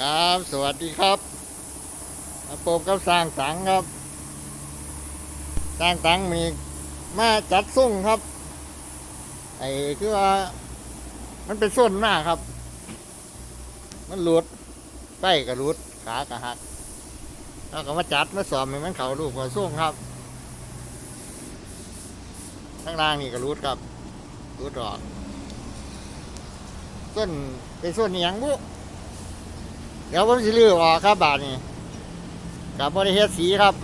ครับ สวัสดีครับมกับสร้างสังครับ สร้างสังมีมาจัดส่งครับ ไอ้คือว่า มันเป็นส้นหน้าครับ มันหลุดไส้กระลุด ขากระหักแล้วก็มาจัดมาสอมมันเขาลูกเขาส่งครับข้างล่างนี่กระลุดครับรุดออกส้นเป็นส้นอหย่างบุ เดี๋ยวผมสิลือออกครับบาทนี่กับบริเฮ็ดสีครับ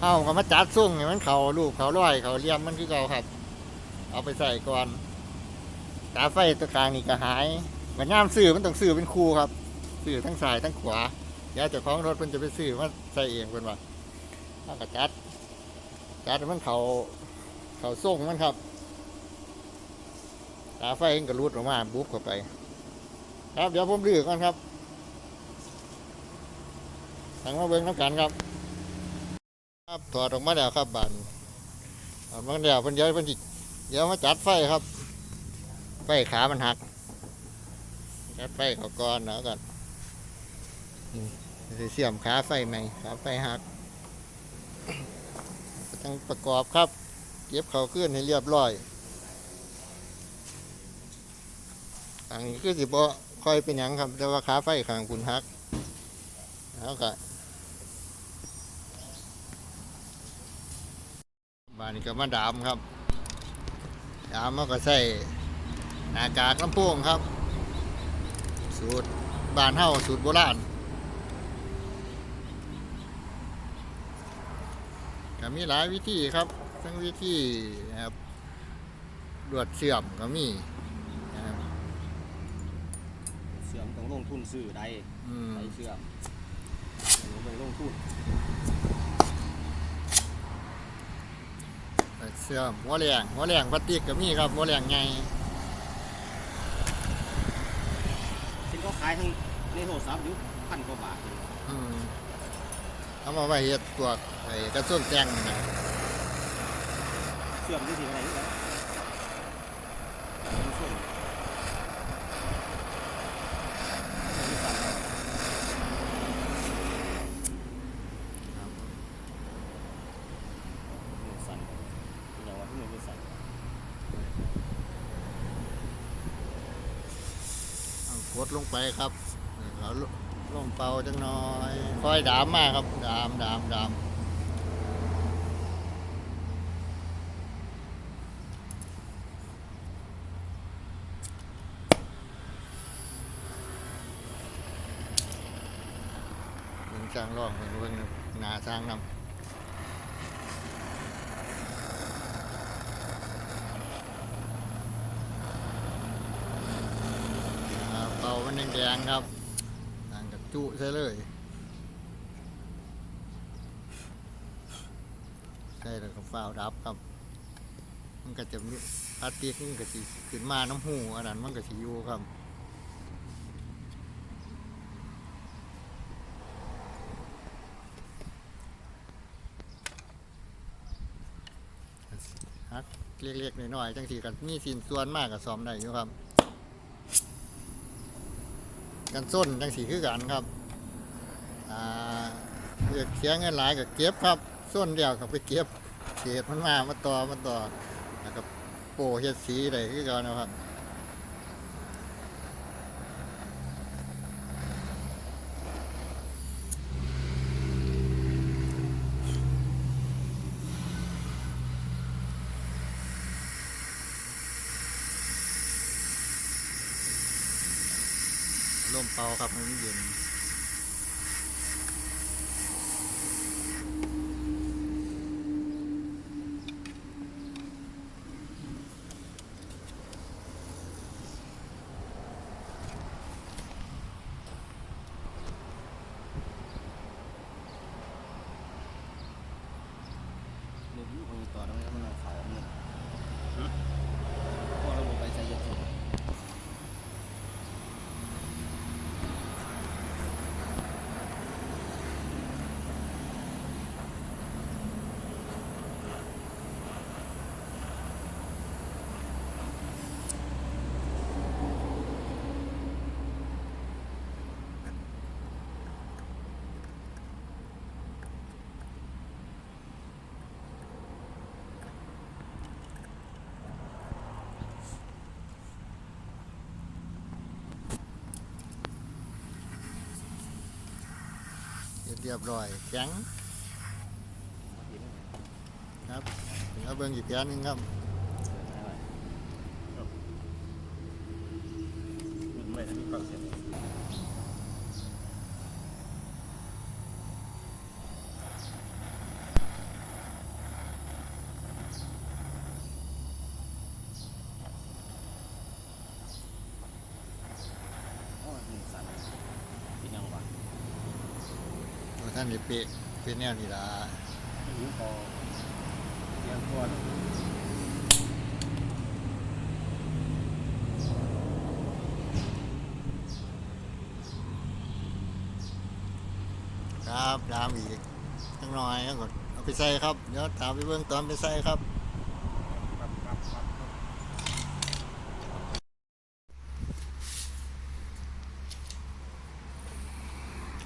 เอาก็มาจัดส่งมันเขาลูกเขาร้อยเขาเลี่ยมมันคือเก่าครับ เอาไปใส่ก่อนตาไฟตัวกลางนี่ก็หายเหมือนงามซื้อมันต้องซื้อเป็นคู่ครับซื้อทั้งซ้ายทั้งขวาเดี๋ยวเจ้าของรถมันจะไปซื้อมาใส่เองเป็นว่าเอาก็จัดจัดมันเขาเขาส่งมันครับตาไฟมันก็รูดออกมาบุ๊บเข้าไป ครับเดี๋ยวผมลือก่อนครับ ทางมาเบิ้งน้ำกันครับ ครับถอดออกมาแล้วครับบานถอดมาแล้วเพิ่นเดี๋ยวเพิ่นสิเดี๋ยวมาจัดไฟครับ ไฟขามันหัก จัดไฟเขาก่อนแล้วกันนี่สิเสียมขาไฟใหม่ขาไฟหักต้องประกอบครับ เก็บเขาขึ้นให้เรียบร้อยอันนี้คือสิบ่ค่อยเป็นหยังครับ แต่ว่าขาไฟข้างคุณหักแล้วก็บ้า นนี้ก็มาดามครับ ดามมันก็ใส่หน้ากากลำโพงครับ สูตรบ้านเฮาสูตรโบราณก็มีหลายวิธีครับ ทั้งวิธีนะครับดวดเสื่อมก็มีนะครับเสื่อมต้องลงทุนซื้อได้อืมได้เสื่อมต้องลงทุน เสื่อมหัวแรงหัวแรงพลาสติกก็มีครับหัวแรงไงซึ่งเขาขายทั้งในโทรศัพท์อยู่พันกว่าบาทอืมเอามาไว้เฮ็ดตัวไอ้กระสุนแจงนี่นะเสื่อมที่สิอะไรนี่แหละส่วนสั่นอย่างว่าที่มันไม่สั่น เอากด ลงไปครับเอาลงเป่าจังน้อยคอยดามมากครับ ดามดามดามเบิ่งสร้างร่องเบิ่งเบิ่งนาสร้างนำอ่าเป่า มันแดงๆครับต่างกับจุใช่เลยใช่แล้วก็ฝ้าดับครับ มันก็จะมีพลาสติกมันก็สิขึ้นมาน้ำหูอันนั้นมันก็สิอยู่ครับฮักเล็กๆหน้อยๆจังสีกันมีสินส่วนมากกับซ้อมได้อยู่ครับ กันส้นจังสีคือกันครับอ่าเกเสียเงินหลายกับเก็บครับส้นเดียวกับไปเก็บเศษมันมามาต่อมาต่อแล้วก็โปเฮ็ดสีอะไรคือกันนะครับ ล มเปาครับมันเย็น เรียบร้อยแข็งครับแล้วเบิ่งอีกแผนหนึงครับไม่ได้มีฟังเสียง โอ้ยมือสั่นเป็นยังวะ ตัวท่านนี่เปะเป็นแนวนี้ล่ะหิวคอเตรียมตัวล้วครับดามอีกจังหน่อยแล้วก็เอาไปใส่ครับเดี๋ยวตามไปเบิ่งตอนไปใส่ครับปั๊บปั๊บครับ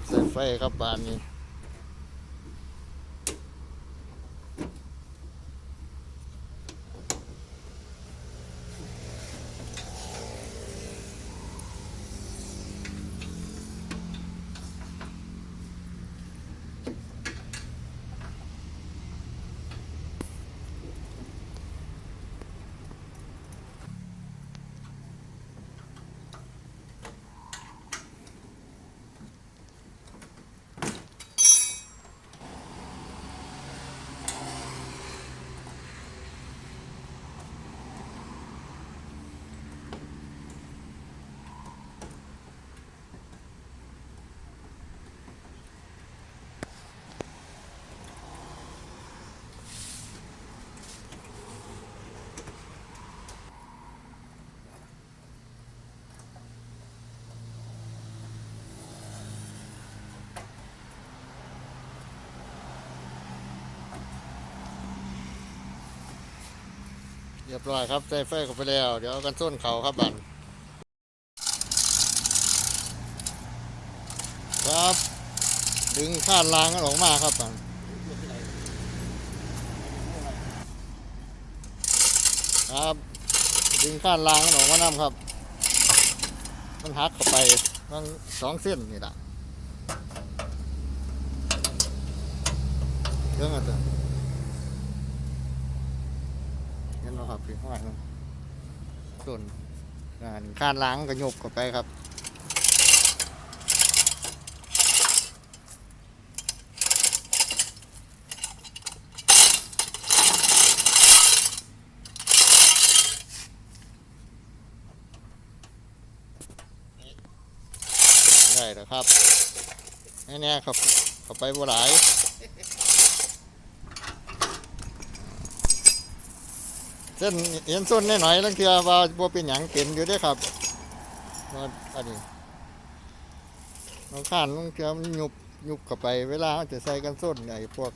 ใส่ไฟครับบานนี้ รียบร้อยครับใส่ไฟเข้าไปแล้ว เดี๋ยวกันส้นเขาครับบันครับ ดึงข้านรางกันออกมาครับบันครับ ดึงข้านรางกันออกมานํครับ มันหักเข้าไปมันสองเส้นนี่แหละเรื่องอะไร เห็นไหม ครับพี่ข้างหลังส่วนอ่านี่ข้านล้างก็ยกเข้าไปครับได้แล้วครับแน่ๆครับเข้าไปบ่หลาย เส้นเห็นส้นหน่อยๆลังเทือว่าบ่เป็นหยังเป็นอยู่ด้อครับว่าอันนี้เราข้านลังเทือมันยุบยุบเข้าไป เวลาเราจะใส่กันส้นไอ้พวก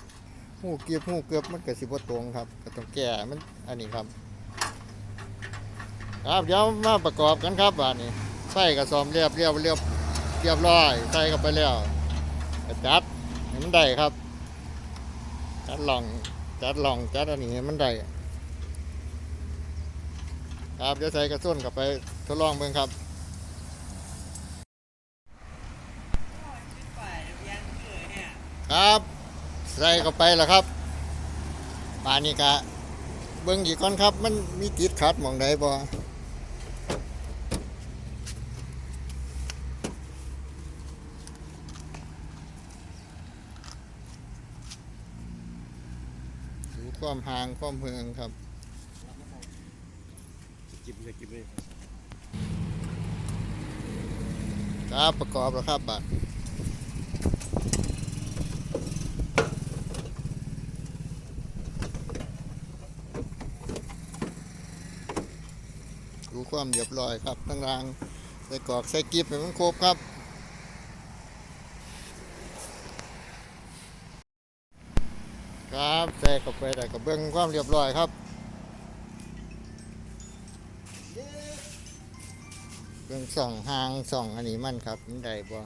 หูเกียบหูเกือบมันก็สิบตรงครับก็ต้องแก้มันอันนี้ครับ ครับเดี๋ยวมาประกอบกันครับอันนี้ใส่กระสอบเรียบเรียบเรียบเรียบร้อยใส่เข้าไปแล้วจัดมันได้ครับจัดลองจัดลองจัดอันนี้มันได้ ครับเดี๋ยวใส่กระสุนกลับไปทดลองเบิ่งครับครับใส่เข้าไปแล้วครับป่านนี้กะเบิ่งอีกก่อนครับ มันมีติดขัดมองใดบ่ดูความห่างความเพืองครับ จิบเลยจิบเลยครับประกอบแล้วครับบัตรดูความเรียบร้อยครับทั้งรางใส่กรอกใส่กิบให้มันครบครับครับใส่เข้าไปแต่กับเบื้องความเรียบร้อยครับ เบื้องส่องหางส่องอันนี้มันครับมันได้บ่